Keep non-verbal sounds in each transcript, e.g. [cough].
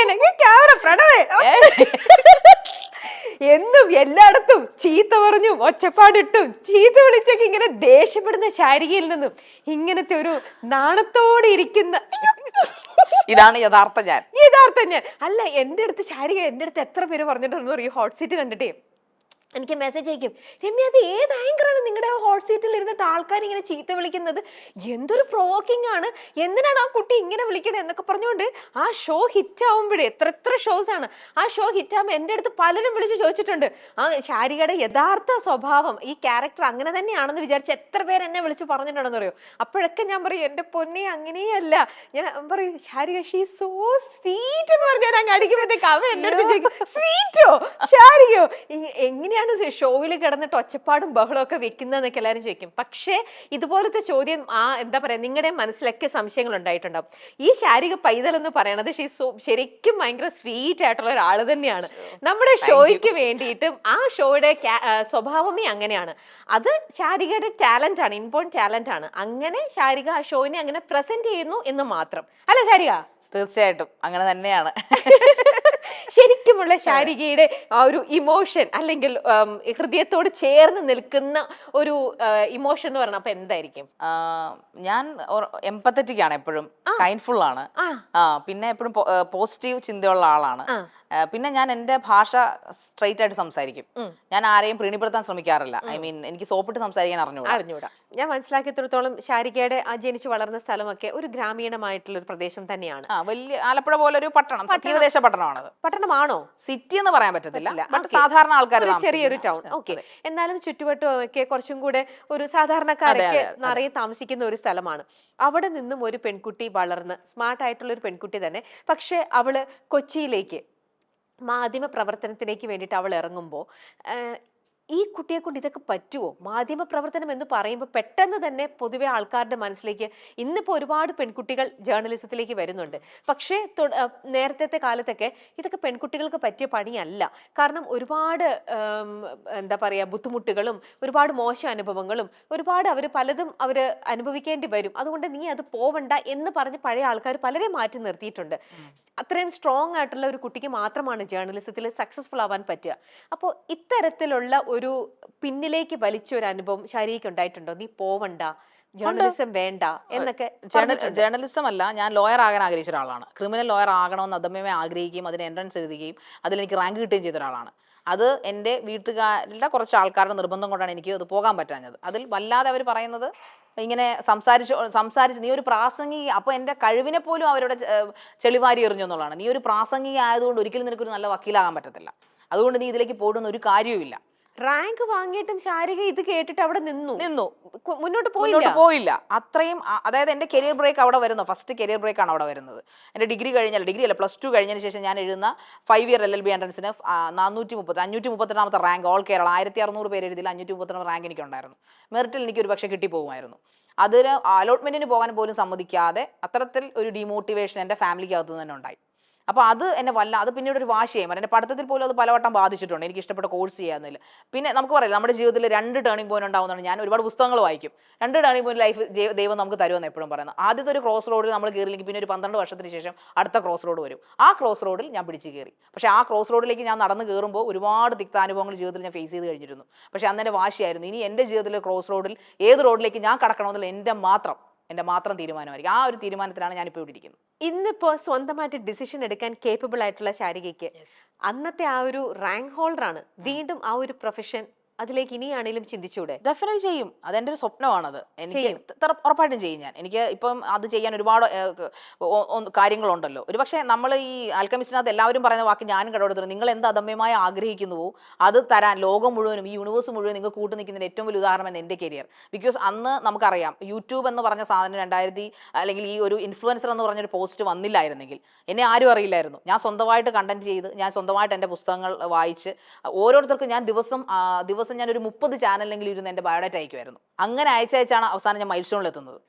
ശാരികനെ camera പ്രണവേ. എന്നും എല്ലായിടത്തും ചീത്ത പറഞ്ഞും ഒച്ചപ്പാടിട്ടും ചീത്ത വിളിച്ചൊക്കെ ഇങ്ങനെ ദേഷ്യപ്പെടുന്ന ശാരികയിൽ നിന്നും ഇങ്ങനത്തെ ഒരു നാണത്തോടെ ഇരിക്കുന്ന ഇതാണ് യഥാർത്ഥ ഞാൻ. യഥാർത്ഥ ഞാൻ. അല്ല എന്റെ അടുത്ത് ശാരിക എന്റെ അടുത്ത് എത്ര പേര് പറഞ്ഞിട്ടുണ്ടെന്ന് പറയും? ഹോട്ട് സീറ്റ് കണ്ടിട്ടേ. എനിക്ക് മെസ്സേജ് അയക്കും രമ്യ അത് ഏത് ആങ്കറാണ് നിങ്ങളുടെ ഹോട്ട് സീറ്റിൽ ഇരുന്നിട്ട് ആൾക്കാർ ഇങ്ങനെ ചീത്ത വിളിക്കുന്നത്? എന്തൊരു പ്രോവോക്കിംഗ് ആണ്. എന്തിനാണ് ആ കുട്ടി ഇങ്ങനെ വിളിക്കണേ? എന്നൊക്കെ പറഞ്ഞുകൊണ്ട് ആ ഷോ ഹിറ്റ് ആവുമ്പോഴേ എത്ര എത്ര ഷോസ് ആണ്. ആ ഷോ ഹിറ്റ് ആകുമ്പോൾ എന്റെ അടുത്ത് പലരും വിളിച്ച് ചോദിച്ചിട്ടുണ്ട് ആ ശാരികയുടെ യഥാർത്ഥ സ്വഭാവം ഈ ക്യാരക്ടർ അങ്ങനെ തന്നെയാണെന്ന് വിചാരിച്ച് എത്ര പേർ എന്നെ വിളിച്ച് പറഞ്ഞിട്ടുണ്ടെന്ന് അറിയോ? അപ്പോഴൊക്കെ ഞാൻ പറയും എന്റെ പൊന്നെ അങ്ങനെയല്ല. ഞാൻ പറയും ശാരിക ഷീ സോ സ്വീറ്റ് എന്ന് പറഞ്ഞാൽ അങ്ങ് അടിക്കുമ്പോഴത്തേക്ക് അവൻ എന്റെ അടുത്ത് സ്വീറ്റോ ശാരികയോ? ഇ- എങ്ങനെയാണ് ഷോയിൽ കിടന്നിട്ട് ഒച്ചപ്പാടും ബഹളവും ഒക്കെ വെക്കുന്നതെന്നൊക്കെ എല്ലാവരും ചോദിക്കും. പക്ഷേ ഇതുപോലത്തെ ചോദ്യം ആ എന്താ പറയാ നിങ്ങളുടെ മനസ്സിലൊക്കെ സംശയങ്ങൾ ഉണ്ടായിട്ടുണ്ടാവും. ഈ ശാരിക പൈതൽ എന്ന് പറയണത് ശരിക്കും ഭയങ്കര സ്വീറ്റ് ആയിട്ടുള്ള ഒരാൾ തന്നെയാണ്. നമ്മുടെ ഷോയ്ക്ക് വേണ്ടിയിട്ടും ആ ഷോയുടെ സ്വഭാവമേ അങ്ങനെയാണ്. അത് ശാരികയുടെ ടാലന്റ് ആണ് ഇൻബോൺ ടാലന്റ് ആണ്. അങ്ങനെ ശാരിക ആ ഷോയിനെ അങ്ങനെ പ്രസന്റ് ചെയ്യുന്നു എന്ന് മാത്രം. അല്ല ശാരിക? തീർച്ചയായിട്ടും. അങ്ങനെ തന്നെയാണ്. [laughs] ശരിക്കുമുള്ള ശാരികയുടെ ആ ഒരു ഇമോഷൻ അല്ലെങ്കിൽ ഹൃദയത്തോട് ചേർന്ന് നിൽക്കുന്ന ഒരു ഇമോഷൻ എന്ന് പറഞ്ഞാൽ അപ്പൊ എന്തായിരിക്കും? ഞാൻ എമ്പത്തറ്റിക് ആണ് എപ്പോഴും. കൈൻഡ്ഫുൾ ആണ്. പിന്നെ എപ്പോഴും പോസിറ്റീവ് ചിന്തയുള്ള ആളാണ്. പിന്നെ ഞാൻ എന്റെ ഭാഷ സ്ട്രെയിറ്റ് ആയിട്ട് സംസാരിക്കും. ഞാൻ ആരെയും പ്രീണിപ്പെടുത്താൻ ശ്രമിക്കാറില്ല. ഐ മീൻ എനിക്ക് സോപ്പിട്ട് സംസാരിക്കാൻ അറിഞ്ഞൂടാ അറിഞ്ഞൂടാ ഞാൻ മനസ്സിലാക്കിയത്രത്തോളം ശാരികയുടെ ആ ജനിച്ചു വളർന്ന സ്ഥലമൊക്കെ ഒരു ഗ്രാമീണമായിട്ടുള്ള ഒരു പ്രദേശം തന്നെയാണ്. വലിയ ആലപ്പുഴ പോലെ ഒരു പട്ടണം. തീരദേശ പട്ടണമാണത്. പട്ടണമാണോ? സിറ്റി എന്ന് പറയാൻ പറ്റത്തില്ല. സാധാരണ ആൾക്കാർ ചെറിയൊരു ടൗൺ ഓക്കെ. എന്നാലും ചുറ്റുവട്ടവും ഒക്കെ കുറച്ചും കൂടെ ഒരു സാധാരണക്കാരൊക്കെ. നിറയെ താമസിക്കുന്ന ഒരു സ്ഥലമാണ്. അവിടെ നിന്നും ഒരു പെൺകുട്ടി വളർന്ന് സ്മാർട്ട് ആയിട്ടുള്ള ഒരു പെൺകുട്ടി തന്നെ. പക്ഷെ അവൾ കൊച്ചിയിലേക്ക് മാധ്യമ പ്രവർത്തനത്തിലേക്ക് വേണ്ടിയിട്ട് അവൾ ഇറങ്ങുമ്പോൾ ഈ കുട്ടിയെ കൊണ്ട് ഇതൊക്കെ പറ്റുമോ മാധ്യമ പ്രവർത്തനം എന്ന് പറയുമ്പോൾ പെട്ടെന്ന് തന്നെ പൊതുവെ ആൾക്കാരുടെ മനസ്സിലേക്ക് ഇന്നിപ്പോൾ ഒരുപാട് പെൺകുട്ടികൾ ജേർണലിസത്തിലേക്ക് വരുന്നുണ്ട്. പക്ഷേ നേരത്തെ കാലത്തൊക്കെ ഇതൊക്കെ പെൺകുട്ടികൾക്ക് പറ്റിയ പണിയല്ല. കാരണം ഒരുപാട് എന്താ പറയുക ബുദ്ധിമുട്ടുകളും ഒരുപാട് മോശം അനുഭവങ്ങളും ഒരുപാട് അവർ പലതും അവർ അനുഭവിക്കേണ്ടി വരും. അതുകൊണ്ട് നീ അത് പോവണ്ട എന്ന് പറഞ്ഞ് പഴയ ആൾക്കാർ പലരെ മാറ്റി നിർത്തിയിട്ടുണ്ട്. അത്രയും സ്ട്രോങ് ആയിട്ടുള്ള ഒരു കുട്ടിക്ക് മാത്രമാണ് ജേർണലിസത്തിൽ സക്സസ്ഫുൾ ആവാൻ പറ്റുക. അപ്പോൾ ഇത്തരത്തിലുള്ള ഒരു പിന്നിലേക്ക് വലിച്ച ഒരു അനുഭവം ശാരീരിക്ക് ഉണ്ടായിട്ടുണ്ടോ? നീ പോവണ്ട ജേർണലിസം വേണ്ട എന്നൊക്കെ. ജേർണലിസം അല്ല ഞാൻ ലോയർ ആകാൻ ആഗ്രഹിച്ച ഒരാളാണ്. ക്രിമിനൽ ലോയർ ആകണമെന്ന് അദമ്യമായി ആഗ്രഹിക്കുകയും അതിന് എൻട്രൻസ് എഴുതുകയും അതിലെനിക്ക് റാങ്ക് കിട്ടുകയും ചെയ്ത ഒരാളാണ്. അത് എന്റെ വീട്ടുകാരുടെ കുറച്ച് ആൾക്കാരുടെ നിർബന്ധം കൊണ്ടാണ് എനിക്ക് അത് പോകാൻ പറ്റാഞ്ഞത്. അതിൽ വല്ലാതെ അവർ പറയുന്നത് ഇങ്ങനെ സംസാരിച്ചു സംസാരിച്ചു നീ ഒരു പ്രാസംഗിക അപ്പോൾ എന്റെ കഴിവിനെ പോലും അവരുടെ ചെളിവാരി എറിഞ്ഞു എന്നുള്ളതാണ്. നീ ഒരു പ്രാസംഗിക ആയതുകൊണ്ട് ഒരിക്കലും നിനക്കൊരു നല്ല വക്കീലാകാൻ പറ്റത്തില്ല. അതുകൊണ്ട് നീ ഇതിലേക്ക് പോകുന്ന ഒരു കാര്യവുമില്ല. റാങ്ക് വാങ്ങിയിട്ടും ശാരിക ഇത് കേട്ടിട്ട് അവിടെ നിന്നു. നിന്നു. മുന്നോട്ട് പോയില്ല. പോയില്ല. അത്രയും അതായത് എന്റെ കരിയർ ബ്രേക്ക് അവിടെ വരുന്നു. ഫസ്റ്റ് കരിയർ ബ്രേക്ക് ആണ് അവിടെ വരുന്നത്. എന്റെ ഡിഗ്രി കഴിഞ്ഞാൽ ഡിഗ്രി അല്ല പ്ലസ് ടു കഴിഞ്ഞതിന് ശേഷം ഞാൻ എഴുതുന്ന five year L L B എൻട്രൻസിന് നാനൂറ്റി മുപ്പത്തി അഞ്ഞൂറ്റി മുപ്പത്തെട്ടാമത്തെ റാങ്ക് ഓൾ കേരള ആയിരത്തി അറുന്നൂറ് പേര് എഴുതിയിൽ അഞ്ഞൂറ്റി മുപ്പത്തെട്ട് റാങ്ക് എനിക്കുണ്ടായിരുന്നു. മെറിറ്റിൽ എനിക്ക് ഒരു പക്ഷേ കിട്ടിപ്പോകുമായിരുന്നു. അതിന് അലോട്ട്മെന്റിന് പോകാൻ പോലും സമ്മതിക്കാതെ അത്തരത്തിൽ ഒരു ഡിമോട്ടിവേഷൻ എന്റെ ഫാമിലിക്ക് അകത്ത് തന്നെ ഉണ്ടായി. അപ്പോൾ അത് എന്നെ വല്ല അത് പിന്നീട് ഒരു വാശിയായി എന്റെ പഠിത്തത്തിൽ പോലും അത് പലവട്ടം ബാധിച്ചിട്ടുണ്ട്. എനിക്ക് ഇഷ്ടപ്പെട്ട കോഴ്സ് ചെയ്യാമെന്നില്ല പിന്നെ നമുക്ക് പറയാം നമ്മുടെ ജീവിതത്തിൽ രണ്ട് ടേണിംഗ് പോയിന്റ് ഉണ്ടാവുന്നതാണ്. ഞാൻ ഒരുപാട് പുസ്തകങ്ങൾ വായിക്കും. രണ്ട് ടേണിംഗ് പോയിന്റ് ലൈഫ് ദൈവം നമുക്ക് തരുമെന്ന് എപ്പോഴും പറയുന്നത്. ആദ്യത്തെ ഒരു ക്രോസ് റോഡിൽ നമ്മൾ കയറിയില്ലെങ്കിൽ പിന്നെ ഒരു പന്ത്രണ്ട് വർഷത്തിന് ശേഷം അടുത്ത ക്രോസ് റോഡ് വരും. ആ ക്രോസ് റോഡിൽ ഞാൻ പിടിച്ച് കയറി പക്ഷേ ആ ക്രോസ് റോഡിലേക്ക് ഞാൻ നടന്ന് കയറുമ്പോൾ ഒരുപാട് തിക്താനുഭവങ്ങൾ ജീവിതത്തിൽ ഞാൻ ഫേസ് ചെയ്ത് കഴിഞ്ഞിരുന്നു. പക്ഷേ അന്നെ വാശിയായിരുന്നു. ഇനി എന്റെ ജീവിതത്തിൽ ക്രോസ് റോഡിൽ ഏത് റോഡിലേക്ക് ഞാൻ കടക്കണമെന്നുള്ള എന്റെ മാത്രം എന്റെ മാത്രം തീരുമാനമായിരിക്കും. ആ ഒരു തീരുമാനത്തിലാണ് ഞാനിപ്പോൾ ഇവിടെ ഇരിക്കുന്നത്. ഇന്നിപ്പോൾ സ്വന്തമായിട്ട് ഡിസിഷൻ എടുക്കാൻ കേപ്പബിൾ ആയിട്ടുള്ള ശാരികയ്ക്ക് അന്നത്തെ ആ ഒരു റാങ്ക് ഹോൾഡറാണ് ആണ് വീണ്ടും ആ ഒരു പ്രൊഫഷൻ അതിലേക്ക് ഇനിയാണെങ്കിലും ചിന്തിച്ചൂടെ? ഡെഫിനറ്റ് ചെയ്യും. അതെന്റെ ഒരു സ്വപ്നമാണത്. എനിക്ക്. ത- ഉറപ്പായിട്ടും ചെയ്യും ഞാൻ. എനിക്ക് ഇപ്പം അത് ചെയ്യാൻ ഒരുപാട് ഏഹ്, ഒ- ഒ- കാര്യങ്ങളുണ്ടല്ലോ. ഒരു പക്ഷേ നമ്മൾ ഈ ആൽക്കമിസ്റ്റിനകത്ത് എല്ലാവരും പറയുന്ന വാക്ക് ഞാനും കടമെടുത്തു നിങ്ങൾ എന്ത് അദമ്യമായി ആഗ്രഹിക്കുന്നുവോ അത് തരാൻ ലോകം മുഴുവനും ഈ യൂണിവേഴ്സ് മുഴുവൻ നിങ്ങൾ കൂട്ടു നിൽക്കുന്നതിന് ഏറ്റവും വലിയ ഉദാഹരണം എന്റെ കരിയർ ബിക്കോസ് അന്ന് നമുക്കറിയാം യൂട്യൂബ് എന്ന് പറഞ്ഞ സാധനം രണ്ടായിരത്തി അല്ലെങ്കിൽ ഈ ഒരു ഇൻഫ്ലുവൻസർ എന്ന് പറഞ്ഞൊരു പോസ്റ്റ് വന്നില്ലായിരുന്നെങ്കിൽ. എന്നെ ആരും അറിയില്ലായിരുന്നു. ഞാൻ സ്വന്തമായിട്ട് കണ്ടന്റ് ചെയ്ത് ഞാൻ സ്വന്തമായിട്ട് എന്റെ പുസ്തകങ്ങൾ വായിച്ച് ഓരോരുത്തർക്കും ഞാൻ ദിവസം ആ, ദിവസം ഞാൻ ഒരു മുപ്പത് ചാനലെങ്കിലും ഇരുന്ന് എന്റെ ബയോഡാറ്റ അയക്കുമായിരുന്നു അങ്ങനെ അയച്ചയച്ചാണ് അവസാനം ഞാൻ മൈൽ സ്റ്റോണിൽ എത്തുന്നത്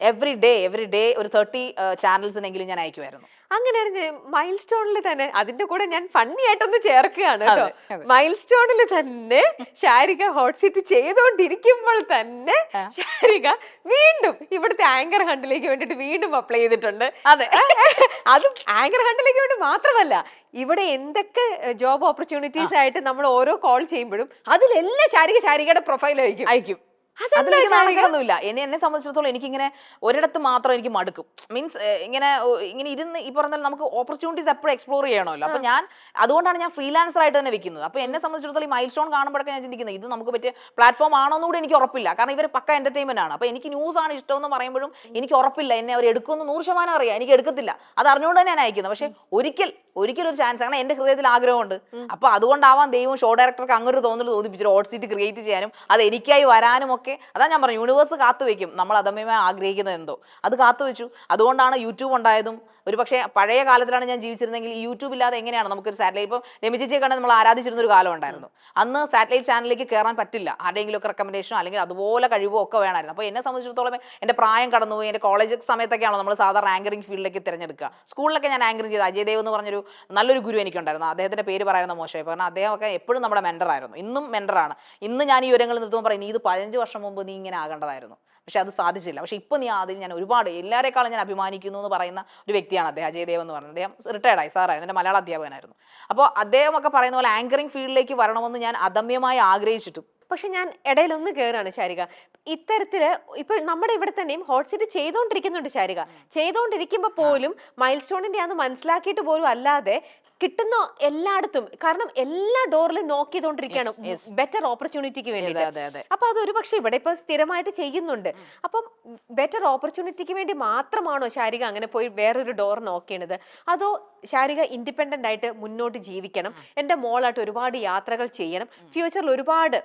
എവറി ഡേ എവറി ഡേ ഒരു തേർട്ടി ചാനൽസിനെങ്കിലും ഞാൻ അയക്കുമായിരുന്നു അങ്ങനെയാണ് മൈൽ സ്റ്റോണിൽ തന്നെ അതിന്റെ കൂടെ ഞാൻ ഫണ്ണി ആയിട്ടൊന്ന് ചേർക്കുകയാണ് കേട്ടോ. മൈൽ സ്റ്റോണിൽ തന്നെ ശാരിക ഹോട്ട് സീറ്റ് ചെയ്തുകൊണ്ടിരിക്കുമ്പോൾ തന്നെ. ശാരിക വീണ്ടും ഇവിടുത്തെ ആങ്കർ ഹണ്ടിലേക്ക് വേണ്ടിട്ട് വീണ്ടും അപ്ലൈ ചെയ്തിട്ടുണ്ട്. അതെ. അതും ആങ്കർ ഹണ്ടിലേക്ക് വേണ്ടി മാത്രമല്ല ഇവിടെ എന്തൊക്കെ ജോബ് ഓപ്പർച്യൂണിറ്റീസ് ആയിട്ട് നമ്മൾ ഓരോ കോൾ ചെയ്യുമ്പോഴും അതിലെല്ലാം ശാരിക ശാരികയുടെ പ്രൊഫൈൽ അയക്കും അയക്കും അതിലേക്ക് ശാരിക? നാണങ്ങളൊന്നുമില്ല എന്നെ എന്നെ സംബന്ധിച്ചിടത്തോളം എനിക്കിങ്ങനെ ഒരിടത്ത് മാത്രം എനിക്ക് മടുക്കും. മീൻസ് ഇങ്ങനെ ഇങ്ങനെ ഇരുന്ന് ഈ പറഞ്ഞാൽ നമുക്ക് ഓപ്പർച്യൂണിറ്റീസ് എപ്പോഴും എക്സ്പ്ലോർ ചെയ്യണമല്ലോ. അപ്പൊ ഞാൻ അതുകൊണ്ടാണ് ഞാൻ ഫ്രീലാൻസർ ആയിട്ട് തന്നെ വെക്കുന്നത്. അപ്പൊ എന്നെ സംബന്ധിച്ചിടത്തോളം ഈ മൈൽ സ്റ്റോൺ കാണുമ്പോഴൊക്കെ ഞാൻ ചിന്തിക്കുന്നത് ഇത് നമുക്ക് പറ്റിയ പ്ലാറ്റ്ഫോം ആണോ കൂടി എനിക്ക് ഉറപ്പില്ല. കാരണം ഇവർ പക്ക എന്റർടൈൻമെന്റ് ആണ്. അപ്പൊ എനിക്ക് ന്യൂസ് ആണ് ഇഷ്ടം എന്ന് പറയുമ്പോഴും എനിക്ക് ഉറപ്പില്ല. എന്നെ അവർ എടുക്കുമെന്ന് നൂറ് ശതമാനം അറിയാം. എനിക്ക് എടുക്കത്തില്ല. അത് അറിഞ്ഞുകൊണ്ട് തന്നെ ഞാൻ അയക്കുന്നത്. പക്ഷെ ഒരിക്കൽ ഒരിക്കൽ ഒരു ചാൻസ് കാരണം എന്റെ ഹൃദയത്തിൽ ആഗ്രഹമുണ്ട്. അപ്പൊ അതുകൊണ്ടാവാൻ ദൈവം ഷോ ഡയറക്ടർക്ക് അങ്ങനെ ഒരു തോന്നൽ തോന്നിപ്പിച്ചു ഹോട്ട് സീറ്റ് ക്രിയേറ്റ് ചെയ്യാനും അത് എനിക്കായി വരാനും ഒക്കെ അതാ ഞാൻ പറഞ്ഞു യൂണിവേഴ്സ് കാത്തു വെക്കും നമ്മൾ അതമ്യമായി ആഗ്രഹിക്കുന്നത് എന്തോ. അത് കാത്തു വെച്ചു അതുകൊണ്ടാണ് യൂട്യൂബ് ഉണ്ടായതും ഒരു പക്ഷേ പഴയ കാലത്തിലാണ് ഞാൻ ജീവിച്ചിരുന്നെങ്കിൽ യൂട്യൂബ് ഇല്ലാതെ എങ്ങനെയാണ് നമുക്കൊരു സാറ്റലൈറ്റ്? ഇപ്പം രമിജിയെ കണ്ട് നമ്മൾ ആരാധിച്ചിരുന്ന ഒരു കാലം ഉണ്ടായിരുന്നു. അന്ന് സാറ്റലൈറ്റ് ചാനലിലേക്ക് കയറാൻ പറ്റില്ല. ആരുടെയെങ്കിലും ഒക്കെ റെക്കമെൻഡേഷനോ അല്ലെങ്കിൽ അതുപോലെ കഴിവോ ഒക്കെ വേണമായിരുന്നു. അപ്പോൾ എന്നെ സംബന്ധിച്ചിടത്തോളം എന്റെ പ്രായം കടന്നുപോയി എന്റെ കോളേജ് സമയത്തൊക്കെയാണോ നമ്മൾ സാധാരണ ആങ്കറിംഗ് ഫീൽഡിലേക്ക് തിരഞ്ഞെടുക്കുക. സ്കൂളിലൊക്കെ ഞാൻ ആങ്കറിംഗ് ചെയ്ത അജയ് ദേവ് എന്ന് പറഞ്ഞൊരു നല്ലൊരു ഗുരു എനിക്കുണ്ടായിരുന്നു. അദ്ദേഹത്തിന്റെ പേര് പറയുന്ന മോശമായി. കാരണം അദ്ദേഹമൊക്കെ എപ്പോഴും നമ്മുടെ മെൻഡറായിരുന്നു ഇന്നും മെൻഡറാണ് ഇന്ന് ഞാൻ ഈ ഉയരങ്ങളിൽ നിർത്തുമ്പോൾ പറയും നീ ഇത് പതിനഞ്ച് വർഷം മുമ്പ് നീ ഇങ്ങനെ ആകേണ്ടതായിരുന്നു. പക്ഷെ അത് സാധിച്ചില്ല. പക്ഷെ ഇപ്പോൾ നീ അതിൽ ഞാൻ ഒരുപാട് എല്ലാവരെക്കാളും ഞാൻ അഭിമാനിക്കുന്നു എന്ന് പറയുന്ന ഒരു വ്യക്തിയാണ് അദ്ദേഹം അജയ് ദേവ് എന്ന് പറയുന്നത്. അദ്ദേഹം റിട്ടയർഡായി സാറായിരുന്നു എന്റെ മലയാള അധ്യാപകനായിരുന്നു. അപ്പോൾ അദ്ദേഹം ഒക്കെ പറയുന്ന പോലെ ആങ്കറിംഗ് ഫീൽഡിലേക്ക് വരണമെന്ന് ഞാൻ അദമ്യമായി ആഗ്രഹിച്ചിട്ടും. പക്ഷെ ഞാൻ ഇടയിലൊന്ന് കയറാണ് ശാരിക. ഇത്തരത്തിൽ ഇപ്പൊ നമ്മുടെ ഇവിടെ തന്നെയും ഹോട്ട് സീറ്റ് ചെയ്തുകൊണ്ടിരിക്കുന്നുണ്ട് ശാരിക. ചെയ്തുകൊണ്ടിരിക്കുമ്പോൾ പോലും മൈൽ സ്റ്റോണിന്റെ ആണെന്ന് മനസ്സിലാക്കിയിട്ട് പോലും അല്ലാതെ കിട്ടുന്ന എല്ലായിടത്തും കാരണം എല്ലാ ഡോറിലും നോക്ക് ചെയ്തുകൊണ്ടിരിക്കുകയാണ്. ബെറ്റർ ഓപ്പർച്യൂണിറ്റിക്ക് വേണ്ടി അപ്പൊ അത് ഒരു പക്ഷേ ഇവിടെ ഇപ്പൊ സ്ഥിരമായിട്ട് ചെയ്യുന്നുണ്ട്. അപ്പം ബെറ്റർ ഓപ്പർച്യൂണിറ്റിക്ക് വേണ്ടി മാത്രമാണോ ശാരിക അങ്ങനെ പോയി വേറൊരു ഡോർ നോക്കേണ്ടത് അതോ ശാരിക ഇൻഡിപെൻഡന്റ് ആയിട്ട് മുന്നോട്ട് ജീവിക്കണം? എന്റെ മോളായിട്ട് ഒരുപാട് യാത്രകൾ ചെയ്യണം. ഫ്യൂച്ചറിൽ ഒരുപാട്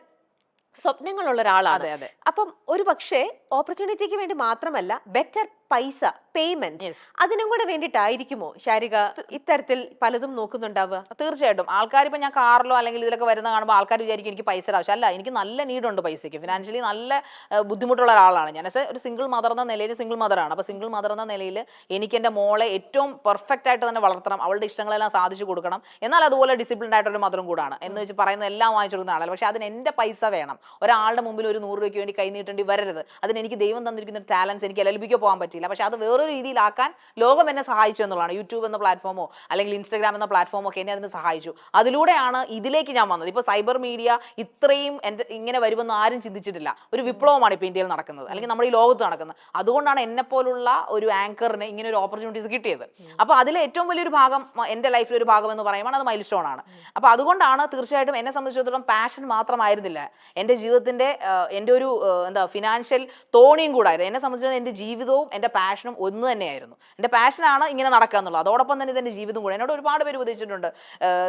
സ്വപ്നങ്ങളുള്ള ഒരാളാണ്. അപ്പം ഒരു പക്ഷേ ഓപ്പർച്യൂണിറ്റിക്ക് വേണ്ടി മാത്രമല്ല ബെറ്റർ പൈസ പേയ്മെന്റ്. അതിനും കൂടെ വേണ്ടിയിട്ടായിരിക്കുമോ? ശാരിക ഇത്തരത്തിൽ പലതും നോക്കുന്നുണ്ടാവുക? തീർച്ചയായിട്ടും. ആൾക്കാർ ഇപ്പൊ ഞാൻ കാറിലോ അല്ലെങ്കിൽ ഇതിലൊക്കെ വരുന്ന കാണുമ്പോൾ ആൾക്കാർ വിചാരിക്കും എനിക്ക് പൈസ ആവശ്യം അല്ല എനിക്ക് നല്ല നീഡുണ്ട് പൈസയ്ക്ക്. ഫിനാൻഷ്യലി നല്ല ബുദ്ധിമുട്ടുള്ള ഒരാളാണ്. ഞാൻ ഒരു സിംഗിൾ മദർ എന്ന നിലയിൽ സിംഗിൾ മദറാണ് അപ്പോൾ സിംഗിൾ മദർ എന്ന നിലയിൽ എനിക്ക് എന്റെ മോളെ ഏറ്റവും പെർഫെക്റ്റ് ആയിട്ട് തന്നെ വളർത്തണം. അവളുടെ ഇഷ്ടങ്ങളെല്ലാം സാധിച്ചു കൊടുക്കണം. എന്നാൽ അതുപോലെ ഡിസിപ്ലിൻഡ് ആയിട്ടൊരു മദറും കൂടാണ്. എന്ന് വെച്ച് പറയുന്ന എല്ലാം വാങ്ങിച്ചു കൊടുക്കുന്ന ആളല്ല. പക്ഷേ അതിന് എന്റെ പൈസ വേണം. ഒരാളുടെ മുമ്പിൽ ഒരു നൂറ് രൂപയ്ക്ക് വേണ്ടി കൈ നീട്ടേണ്ടി വരരുത്. അതിന് എനിക്ക് ദൈവം തന്നിരിക്കുന്ന ടാലൻസ് എനിക്ക് എൽ പോകാൻ പറ്റില്ല. പക്ഷേ അത് വേറൊരു രീതിയിലാക്കാൻ ലോകം എന്നെ സഹായിച്ചു എന്നുള്ളതാണ്. യൂട്യൂബ് എന്ന പ്ലാറ്റ്ഫോമോ അല്ലെങ്കിൽ ഇൻസ്റ്റാഗ്രാം എന്ന പ്ലാറ്റ്ഫോമോ ഒക്കെ എന്നെ അതിന് സഹായിച്ചു. അതിലൂടെയാണ് ഇതിലേക്ക് ഞാൻ വന്നത്. ഇപ്പോൾ സൈബർ മീഡിയ ഇത്രയും എന്റെ ഇങ്ങനെ വരുമെന്ന് ആരും ചിന്തിച്ചിട്ടില്ല. ഒരു വിപ്ലവമാണ് ഇപ്പോൾ ഇന്ത്യയിൽ നടക്കുന്നത്. അല്ലെങ്കിൽ നമ്മുടെ ഈ ലോകത്ത് നടക്കുന്നത്. അതുകൊണ്ടാണ് എന്നെ പോലുള്ള ഒരു ആങ്കറിന് ഇങ്ങനെ ഒരു ഓപ്പർച്യൂണിറ്റീസ് കിട്ടിയത്. അപ്പോൾ അതിലെ ഏറ്റവും വലിയൊരു ഭാഗം എന്റെ ലൈഫിലെ ഒരു ഭാഗം എന്ന് പറയുമ്പോൾ അത് മൈൽ സ്റ്റോൺ ആണ്. അപ്പോൾ അതുകൊണ്ടാണ് തീർച്ചയായിട്ടും എന്നെ സംബന്ധിച്ചിടത്തോളം പാഷൻ മാത്രമായിരുന്നില്ല. എന്റെ ജീവിതത്തിന്റെ എന്റെ ഒരു എന്താ ഫിനാൻഷ്യൽ തോണിയും കൂടായിരുന്നു. എന്നെ സംബന്ധിച്ചിടത്തോളം എന്റെ ജീവിതവും എന്റെ പാഷനും ഒന്ന് തന്നെയായിരുന്നു. എന്റെ പാഷനാണ് ഇങ്ങനെ നടക്കുക എന്നുള്ളത്. അതോടൊപ്പം തന്നെ ഇതെന്റെ ജീവിതം കൂടെ. എന്നോട് ഒരുപാട് പേര് ഉപദേശിച്ചിട്ടുണ്ട്.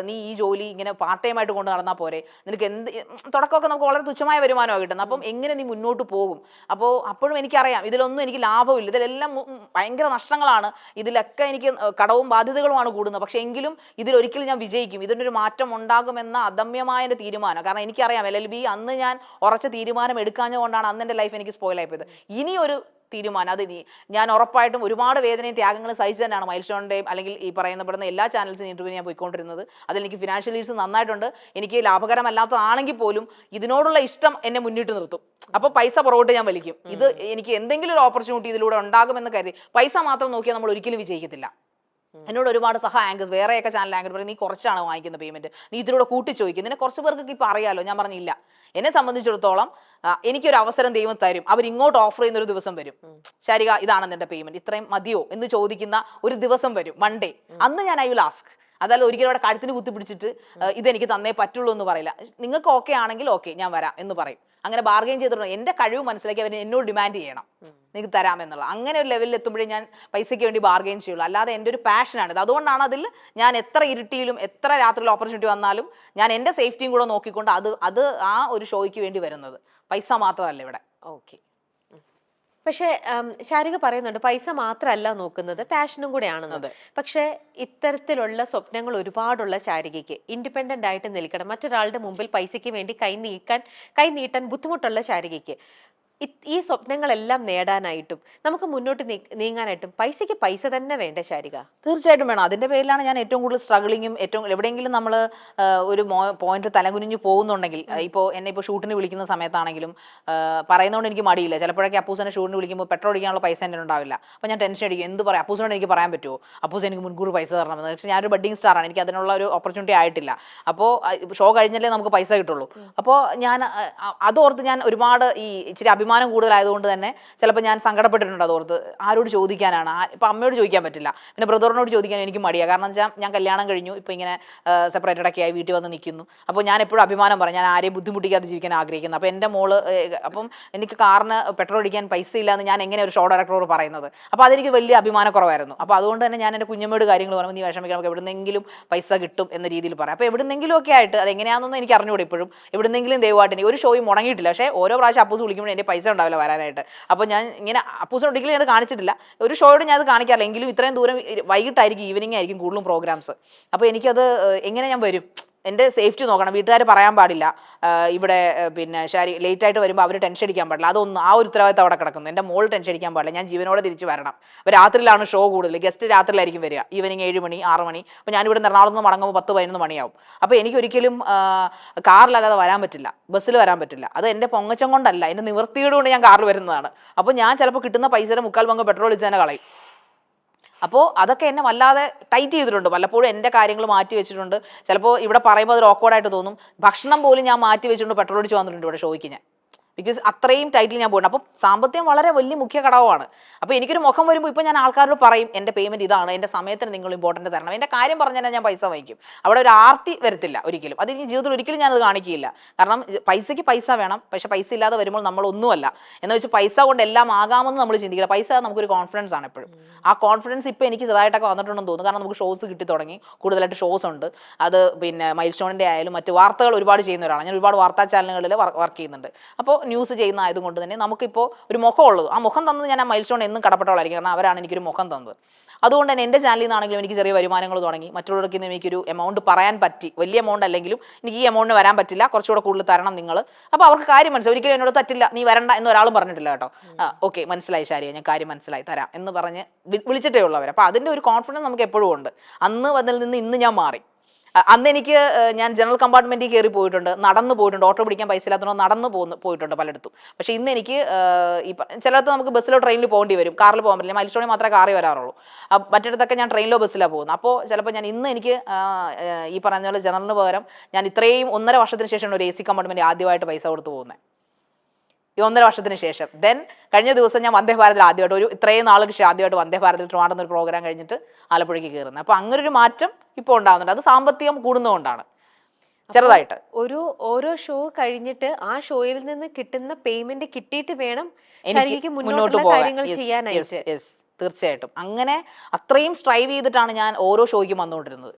നീ ഈ ജോലി ഇങ്ങനെ പാർട്ട് ടൈം ആയിട്ട് കൊണ്ട് നടന്നാൽ പോരെ. നിനക്ക് എന്ത് തുടക്കമൊക്കെ നമുക്ക് വളരെ തുച്ഛമായ വരുമാനമാണ് കിട്ടുന്നത്. അപ്പം എങ്ങനെ നീ മുന്നോട്ട് പോകും? അപ്പോൾ അപ്പോഴും എനിക്കറിയാം ഇതിലൊന്നും എനിക്ക് ലാഭമില്ല ഇതിലെല്ലാം ഭയങ്കര നഷ്ടങ്ങളാണ്. ഇതിലൊക്കെ എനിക്ക് കടവും ബാധ്യതകളുമാണ് കൂടുന്നത്. പക്ഷേ എങ്കിലും ഇതിലൊരിക്കലും ഞാൻ വിജയിക്കും. ഇതിനൊരു മാറ്റം ഉണ്ടാകുമെന്ന അദമ്യമായ എന്റെ തീരുമാനം. കാരണം എനിക്കറിയാം എൽ എൽ ബി അന്ന് ഉറച്ച തീരുമാനം എടുക്കാഞ്ഞതുകൊണ്ടാണ് അന്ന് എന്റെ ലൈഫ് എനിക്ക് സ്പോയിലായി പോയത്. ഇനി ഒരു തീരുമാനം അത് ഇനി ഞാൻ ഉറപ്പായിട്ടും ഒരുപാട് വേദനയും ത്യാഗങ്ങളും സഹിച്ചു തന്നെയാണ് മൈൽ സ്റ്റോണിന്റെയും അല്ലെങ്കിൽ ഈ പറയുന്നപ്പെടുന്ന എല്ലാ ചാനൽസിനും ഇന്റർവ്യൂ ഞാൻ പോയിക്കൊണ്ടിരുന്നത്. അതിൽ എനിക്ക് ഫിനാൻഷ്യൽ ലീഡ്സ് നന്നായിട്ടുണ്ട്. എനിക്ക് ലാഭകരമല്ലാത്തതാണെങ്കിൽ പോലും ഇതിനോടുള്ള ഇഷ്ടം എന്നെ മുന്നിട്ട് നിർത്തും. അപ്പോൾ പൈസ പുറകോട്ട് ഞാൻ വലിക്കും. ഇത് എനിക്ക് എന്തെങ്കിലും ഒരു ഓപ്പർച്യൂണിറ്റി ഇതിലൂടെ ഉണ്ടാകുമെന്ന് കരുതി പൈസ മാത്രം നോക്കിയാൽ നമ്മൾ ഒരിക്കലും വിജയിക്കത്തില്ല. എന്നോട് ഒരുപാട് സഹ ആങ്കേഴ്സ് വേറെയൊക്കെ ചാനൽ ആങ്കർ പറയും നീ കുറച്ചാണ് വാങ്ങിക്കുന്ന പേയ്മെന്റ് നീ ഇതിലൂടെ കൂട്ടി ചോദിക്കും നിന്നെ കുറച്ച് പേർക്ക് ഇപ്പൊ അറിയാലോ ഞാൻ പറഞ്ഞില്ല എന്നെ സംബന്ധിച്ചിടത്തോളം എനിക്കൊരു അവസരം ദൈവം തരും. അവർ ഇങ്ങോട്ട് ഓഫർ ചെയ്യുന്ന ഒരു ദിവസം വരും. ശരിക ഇതാണ് നിന്റെ പേയ്മെന്റ് ഇത്രയും മതിയോ എന്ന് ചോദിക്കുന്ന ഒരു ദിവസം വരും മൺഡേ അന്ന് ഞാൻ ഐ വിൽ ആസ്ക് അതല്ല ഒരിക്കലും അവിടെ കഴുത്തിന് കുത്തിപ്പിടിച്ചിട്ട് ഇതെനിക്ക് തന്നേ പറ്റുള്ളൂ എന്ന് പറയില്ല. നിങ്ങൾക്ക് ഓക്കെ ആണെങ്കിൽ ഓക്കെ ഞാൻ വരാം എന്ന് പറയും. അങ്ങനെ ബാർഗെയിൻ ചെയ്തിട്ടുണ്ട്? എന്റെ കഴിവ് മനസ്സിലാക്കി അവർ എന്നോട് ഡിമാൻഡ് ചെയ്യണം. നിങ്ങൾക്ക് തരാമെന്നുള്ള അങ്ങനെ ഒരു ലെവലിൽ എത്തുമ്പോഴേ ഞാൻ പൈസയ്ക്ക് വേണ്ടി ബാർഗെയിൻ ചെയ്യുള്ളൂ. അല്ലാതെ എന്റെ ഒരു പാഷനാണ് ഇത്. അതുകൊണ്ടാണ് അതിൽ ഞാൻ എത്ര ഇരുട്ടിയിലും എത്ര രാത്രിയിൽ ഓപ്പർച്യൂണിറ്റി വന്നാലും ഞാൻ എന്റെ സേഫ്റ്റിയും കൂടെ നോക്കിക്കൊണ്ട് അത് അത് ആ ഒരു ഷോയ്ക്ക് വേണ്ടി വരുന്നത്. പൈസ മാത്രമല്ല ഇവിടെ. ഓക്കെ പക്ഷേ ശാരിക പറയുന്നുണ്ട് പൈസ മാത്രമല്ല നോക്കുന്നത് പാഷനും കൂടെയാണെന്നത്. പക്ഷേ ഇത്തരത്തിലുള്ള സ്വപ്നങ്ങൾ ഒരുപാടുള്ള ശാരികയ്ക്ക് ഇൻഡിപെൻഡന്റ് ആയിട്ട് നിൽക്കണം. മറ്റൊരാളുടെ മുമ്പിൽ പൈസയ്ക്ക് വേണ്ടി കൈ നീക്കാൻ കൈ നീട്ടാൻ ബുദ്ധിമുട്ടുള്ള ശാരികയ്ക്ക്. ഈ സ്വപ്നങ്ങളെല്ലാം നേടാനായിട്ടും നമുക്ക് മുന്നോട്ട് നീങ്ങാനായിട്ടും പൈസയ്ക്ക് പൈസ തന്നെ വേണ്ട ശാരിക. തീർച്ചയായിട്ടും വേണം. അതിന്റെ പേരിലാണ് ഞാൻ ഏറ്റവും കൂടുതൽ സ്ട്രഗിളിങ്ങും ഏറ്റവും എവിടെയെങ്കിലും നമ്മൾ ഒരു പോയിന്റ് തലകുനിഞ്ഞു പോകുന്നുണ്ടെങ്കിൽ ഇപ്പോൾ എന്നെ ഇപ്പോൾ ഷൂട്ടിന് വിളിക്കുന്ന സമയത്താണെങ്കിലും പറയുന്നതുകൊണ്ട് എനിക്ക് മടിയില്ല. ചിലപ്പോഴൊക്കെ അപ്പൂസനെ ഷൂട്ടിന് വിളിക്കുമ്പോൾ പെട്രോൾ അടിക്കാനുള്ള പൈസ എന്റെ ഉണ്ടാവില്ല അപ്പോൾ ഞാൻ ടെൻഷൻ അടിക്കും. എന്ത് പറയാം? അപ്പൂസിനോട് എനിക്ക് പറയാൻ പറ്റുമോ അപ്പൂസ് എനിക്ക് മുൻകൂർ പൈസ തരണമെന്ന് പക്ഷേ ഞാനൊരു ബഡ്ഡിങ് സ്റ്റാറാണ് എനിക്ക് അതിനുള്ള ഒരു ഓപ്പർച്യൂണിറ്റി ആയിട്ടില്ല. അപ്പോൾ ഷോ കഴിഞ്ഞാലേ നമുക്ക് പൈസ കിട്ടുള്ളൂ. അപ്പോൾ ഞാൻ അതോർത്ത് ഞാൻ ഒരുപാട് ഈ ഇച്ചിരി അഭിമാനം കൂടുതലായതുകൊണ്ട് തന്നെ ചിലപ്പോൾ ഞാൻ സങ്കടപ്പെട്ടിട്ടുണ്ട് അതോർത്ത്. ആരോട് ചോദിക്കാനാണ്? ഇപ്പം അമ്മയോട് ചോദിക്കാൻ പറ്റില്ല. പിന്നെ ബ്രദറിനോട് ചോദിക്കാൻ എനിക്ക് മടിയാണ് കാരണം വെച്ചാൽ ഞാൻ കല്യാണം കഴിഞ്ഞു. ഇപ്പോൾ ഇങ്ങനെ സെപ്പറേറ്റഡ് ഒക്കെ ആയി വീട്ടിൽ വന്ന് നിൽക്കുന്നു. അപ്പോൾ ഞാൻ എപ്പോഴും അഭിമാനം പറയാം. ഞാൻ ആരെയും ബുദ്ധിമുട്ടിക്കാതെ ജീവിക്കാൻ ആഗ്രഹിക്കുന്നു. അപ്പോൾ എന്റെ മോൾ അപ്പം എനിക്ക് കാറിന് പെട്രോൾ അടിക്കാൻ പൈസ ഇല്ല എന്ന് ഞാൻ എങ്ങനെ ഒരു ഷോ ഡയറക്ടറോട് പറയുന്നത്? അപ്പോൾ അതെനിക്ക് വലിയ അഭിമാനക്കുറവായിരുന്നു. അപ്പോൾ അതുകൊണ്ട് തന്നെ ഞാൻ എന്റെ കുഞ്ഞമ്മയോട് കാര്യങ്ങൾ പറയുമ്പോൾ നീ വിഷമിക്കാൻ നമുക്ക് എവിടുന്നെങ്കിലും പൈസ കിട്ടും എന്ന രീതിയിൽ പറയാം. അപ്പോൾ എവിടുന്നെങ്കിലും ഒക്കെ ആയിട്ട് അത് എങ്ങനെയാണെന്നൊന്നും എനിക്ക് അറിഞ്ഞുകൂടെ ഇപ്പോഴും. എവിടുന്നെങ്കിലും ദയവായിട്ട് എനിക്ക് ഒരു ഷോയും മുടങ്ങിയിട്ടില്ല. പക്ഷേ ഓരോ പ്രാവശ്യം അപ്പൂസ് വിളിക്കുമ്പോഴും എന്റെ പൈസ ഉണ്ടാവില്ല വരാനായിട്ട്. അപ്പോൾ ഞാൻ ഇങ്ങനെ അപ്പൂസൻ ഒരിക്കലും ഞാൻ കാണിച്ചിട്ടില്ല. ഒരു ഷോയോട് ഞാൻ അത് കാണിക്കാറില്ല. എങ്കിലും ഇത്രയും ദൂരം വൈകിട്ടായിരിക്കും ഈവനിങ് ആയിരിക്കും കൂടുതലും പ്രോഗ്രാംസ് അപ്പോൾ എനിക്കത് എങ്ങനെ ഞാൻ വരും? എന്റെ സേഫ്റ്റി നോക്കണം. വീട്ടുകാർ പറയാൻ പാടില്ല. ഇവിടെ പിന്നെ ശരി ലേറ്റ് ആയിട്ട് വരുമ്പോൾ അവർ ടെൻഷൻ അടിക്കാൻ പാടില്ല. അതൊന്നും ആ ഒരു ഉത്തരവാദിത്തം അവിടെ കിടക്കുന്നു. എന്റെ മോൾ ടെൻഷൻ അടിക്കാൻ പാടില്ല. ഞാൻ ജീവനോടെ തിരിച്ച് വരണം. അപ്പോൾ രാത്രിയിലാണ് ഷോ കൂടുതൽ ഗസ്റ്റ് രാത്രിയിലായിരിക്കും വരിക. ഈവനിങ് ഏഴ് മണി ആറ് മണി. അപ്പോൾ ഞാനിവിടെ എറണാകുളത്ത് മടങ്ങുമ്പോൾ പത്ത് പതിനൊന്ന് മണിയാവും. അപ്പോൾ എനിക്ക് ഒരിക്കലും കാറിലല്ലാതെ വരാൻ പറ്റില്ല. ബസ്സിൽ വരാൻ പറ്റില്ല. അത് എന്റെ പൊങ്ങച്ചം കൊണ്ടല്ല. എന്റെ നിവൃത്തിയോട് കൊണ്ട് ഞാൻ കാറിൽ വരുന്നതാണ്. അപ്പോൾ ഞാൻ ചിലപ്പോൾ കിട്ടുന്ന പൈസയുടെ മുക്കാൽ പങ്ക് പെട്രോൾ ഒഴിച്ച് തന്നെ കളയും. അപ്പോൾ അതൊക്കെ എന്നെ വല്ലാതെ ടൈറ്റ് ചെയ്തിട്ടുണ്ട്. പലപ്പോഴും എന്റെ കാര്യങ്ങൾ മാറ്റി വെച്ചിട്ടുണ്ട്. ചിലപ്പോൾ ഇവിടെ പറയുമ്പോൾ അത് ഓക്വേർഡായിട്ട് തോന്നും. ഭക്ഷണം പോലും ഞാൻ മാറ്റി വെച്ചിട്ടുണ്ട്. പെട്രോൾ അടിച്ച് വന്നിട്ടുണ്ട് ഇവിടെ ഷോയ്ക്ക് ഞാൻ. ബിക്കോസ് അത്രയും ടൈറ്റിൽ ഞാൻ പോകണം അപ്പം സാമ്പത്തികം വളരെ വലിയ മുഖ്യ ഘടകമാണ്. അപ്പോൾ എനിക്കൊരു മുഖം വരുമ്പോൾ ഇപ്പോൾ ഞാൻ ആൾക്കാരോട് പറയും എന്റെ പേയ്മെന്റ് ഇതാണ് എന്റെ സമയത്തിന് നിങ്ങൾ ഇമ്പോർട്ടന്റ് തരണം. എന്റെ കാര്യം പറഞ്ഞാൽ ഞാൻ പൈസ വാങ്ങിക്കും. അവിടെ ഒരു ആർത്തി വരത്തില്ല ഒരിക്കലും. അത് ഇനി ജീവിതത്തിൽ ഒരിക്കലും ഞാനത് കാണിക്കില്ല കാരണം പൈസയ്ക്ക് പൈസ വേണം. പക്ഷേ പൈസ ഇല്ലാതെ വരുമ്പോൾ നമ്മൾ ഒന്നുമല്ല എന്ന് വെച്ച് പൈസ കൊണ്ട് എല്ലാം ആകാമെന്ന് നമ്മൾ ചിന്തിക്കില്ല. പൈസ നമുക്കൊരു കോൺഫിഡൻസ് ആണ് എപ്പോഴും. ആ കോൺഫിഡൻസ് ഇപ്പോൾ എനിക്ക് ചെറുതായിട്ടൊക്കെ വന്നിട്ടുണ്ടെന്ന് തോന്നുന്നു. കാരണം നമുക്ക് ഷോസ് കിട്ടി തുടങ്ങി. കൂടുതലായിട്ട് ഷോസ് ഉണ്ട്. അത് പിന്നെ മൈൽ ആയാലും മറ്റ് വാർത്തകൾ ഒരുപാട് ചെയ്യുന്ന ഒരാളാണ് ഞാൻ ഒരുപാട് വാർത്താ ചാനലുകളിൽ വർക്ക് ചെയ്യുന്നുണ്ട്. അപ്പോൾ ന്യൂസ് ചെയ്യുന്ന ആയതുകൊണ്ട് തന്നെ നമുക്കിപ്പോൾ ഒരു മുഖം ഉള്ളത് ആ മുഖം തന്നത് ഞാൻ ആ മൈൽ സ്റ്റോൺ എന്നും കടപ്പെട്ടവളായിരിക്കും കാരണം അവരാണ് എനിക്കൊരു മുഖം തന്നത്. അതുകൊണ്ട് തന്നെ എന്റെ ചാനലിൽ നിന്നാണെങ്കിലും എനിക്ക് ചെറിയ വരുമാനങ്ങൾ തുടങ്ങി. മറ്റുള്ളവർക്ക് ഇന്ന് എനിക്കൊരു എമൗണ്ട് പറയാൻ പറ്റി. വലിയ എമൗണ്ട് അല്ലെങ്കിലും എനിക്ക് ഈ എമൗണ്ടിന് വരാൻ പറ്റില്ല. കുറച്ചുകൂടെ കൂടുതൽ തരണം നിങ്ങൾ അപ്പോൾ അവർക്ക് കാര്യം മനസ്സിലായി. ഒരിക്കലും എന്നോട് തറ്റില്ല. നീ വരണ്ട എന്ന് ഒരാളും പറഞ്ഞിട്ടില്ല കേട്ടോ. ഓക്കെ മനസ്സിലായി ശാരിയ ഞാൻ കാര്യം മനസ്സിലായി തരാം എന്ന് പറഞ്ഞ് വിളിച്ചിട്ടേ ഉള്ളവർ അപ്പോൾ അതിന്റെ ഒരു കോൺഫിഡൻസ് നമുക്ക് എപ്പോഴും ഉണ്ട്. അന്ന് വന്നതിൽ നിന്ന് ഇന്ന് ഞാൻ മാറി. അന്ന് എനിക്ക് ഞാൻ ജനറൽ കമ്പാർട്ട്മെന്റിൽ കയറി പോയിട്ടുണ്ട്. നടന്നു പോയിട്ടുണ്ട്. ഓട്ടോ പിടിക്കാൻ പൈസ ഇല്ലാത്തതുകൊണ്ട് നടന്നു പോകുന്നു പോയിട്ടുണ്ട് പലയിടത്തും. പക്ഷെ ഇന്ന് എനിക്ക് ഈ ചിലയിടത്ത് നമുക്ക് ബസ്സിലോ ട്രെയിനിൽ പോകേണ്ടി വരും. കാറിൽ പോകാൻ പറ്റില്ല. മൈൽസ്റ്റോണിൽ മാത്രമേ കാറി വരാറുള്ളൂ. മറ്റിടത്തൊക്കെ ഞാൻ ട്രെയിനിലോ ബസ്സിലോ പോകുന്നത്. അപ്പോൾ ചിലപ്പോൾ ഞാൻ ഇന്ന് എനിക്ക് ഈ പറഞ്ഞ പോലെ ജനറലിന് പകരം ഞാൻ ഇത്രയും ഒന്നര വർഷത്തിന് ശേഷമാണ് ഒരു എ സി കമ്പാർട്ട്മെന്റ് ആദ്യമായിട്ട് പൈസ കൊടുത്ത് പോകുന്നത്. ഈ ഒന്നര വർഷത്തിന് ശേഷം. ദെൻ കഴിഞ്ഞ ദിവസം ഞാൻ വന്ദേ ഭാരതിൽ ആദ്യമായിട്ട് ഒരു ഇത്രയും നാളുകൾ ശേഷം ആദ്യമായിട്ട് വന്ദേ ഭാരതിൽ ട്രിവാൻഡ്രം ഒരു പ്രോഗ്രാം കഴിഞ്ഞിട്ട് ആലപ്പുഴയ്ക്ക് കയറുന്നത്. അപ്പോൾ അങ്ങനെ ഒരു മാറ്റം ഇപ്പോൾ ഉണ്ടാകുന്നുണ്ട്. അത് സാമ്പത്തികം കൂടുന്നതുകൊണ്ടാണ്. ചെറുതായിട്ട്. ഒരു ഓരോ ഷോ കഴിഞ്ഞിട്ട് ആ ഷോയിൽ നിന്ന് കിട്ടുന്ന പേയ്മെന്റ് കിട്ടിയിട്ട് വേണം എനിക്ക് മുന്നോട്ട് കാര്യങ്ങൾ ചെയ്യാനായിട്ട്. തീർച്ചയായിട്ടും. അങ്ങനെ അത്രയും സ്ട്രൈവ് ചെയ്തിട്ടാണ് ഞാൻ ഓരോ ഷോയ്ക്കും വന്നുകൊണ്ടിരുന്നത്.